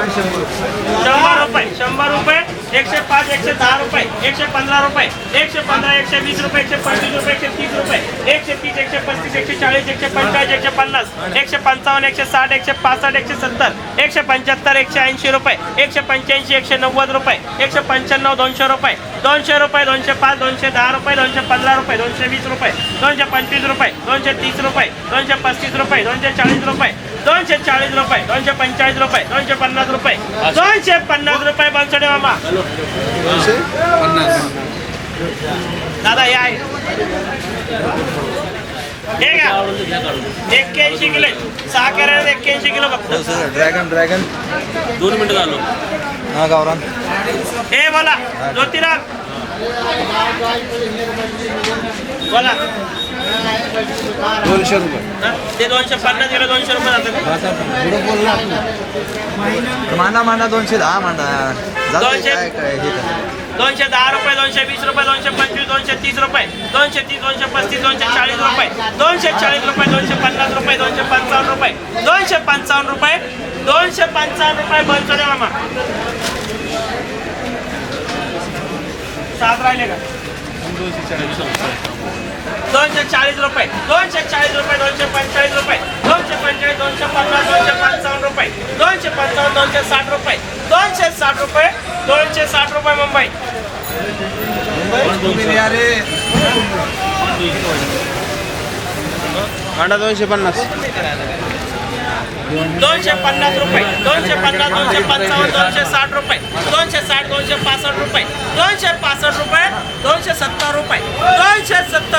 शंभर रुपये शंभर रुपये, एकशे पाच, एकशे दहा रुपये, एकशे पंधरा रुपये, एकशे पंधरा, एकशे वीस रुपये, एकशे पंचवीस रुपये, एकशे तीस रुपये, एकशे तीस, एकशे पस्तीस, एकशे चाळीस, एकशे पंचेचाळीस एकशे पन्नास, एकशे पंचावन्न, एकशे साठ, एकशे पासष्ट, एकशे सत्तर, एकशे पंच्याहत्तर, एकशे ऐंशी रुपये, एकशे पंच्याऐंशी, एकशे नव्वद रुपये, एकशे पंच्याण्णव, दोनशे रुपये दोनशे रुपये, दोनशे पाच, दोनशे दहा रुपये, दोनशे पंधरा रुपये, दोनशे वीस रुपये, दोनशे पंचवीस रुपये, दोनशे तीस रुपये, दोनशे पस्तीस रुपये, दोनशे चाळीस रुपये दोनशे चाळीस रुपये दोनशे पंचेचाळीस रुपये दोनशे पन्नास रुपये. दोनशे पन्नास रुपये बनसोडे मामा. दादा या. हे एक्क्याऐंशी किलो. सहा कॅरेट एक्क्याऐंशी किलो फक्त. Dragon dragon. दोन मिनिटं झालो. हा गावरान. हे बोला ज्योतिराज बोला. दोनशे रुपये? ते दोनशे पन्नास किलो दोनशे रुपये जातात मांडा मांडा दोनशे दहा दे, दोनशे-. दोनशे दहा रुपये दोनशे वीस रुपये दोनशे पंचवीस दोनशे तीस रुपये. दोनशे तीस दोनशे पस्तीस दोनशे चाळीस रुपये. दोनशे चाळीस रुपये दोनशे पन्नास रुपये दोनशे पंचावन्न रुपये. दोनशे पंचावन्न रुपये दोनशे पंचावन्न रुपये बनसोडे मामा. सात राहिले का? दोनशे चाळीस रुपये. दोनशे चाळीस रुपये. दोनशे चाळीस रुपये दोनशे पंचेचाळीस रुपये. दोनशे पंचेचाळीस दोनशे पन्नास दोनशे पंचावन्न रुपये. दोनशे पंचावन्न दोनशे साठ रुपये. दोनशे साठ रुपये दोनशे साठ रुपये मुंबई. अंडा दोनशे पन्नास. दोनशे पन्नास रुपये. दोनशे पन्नास दोनशे पंचावन्न दोनशे साठ रुपये. दोनशे साठ दोनशे पासष्ट रुपये. दोनशे पासष्ट रुपये दोनशे सत्तर रुपये. दोनशे सत्तर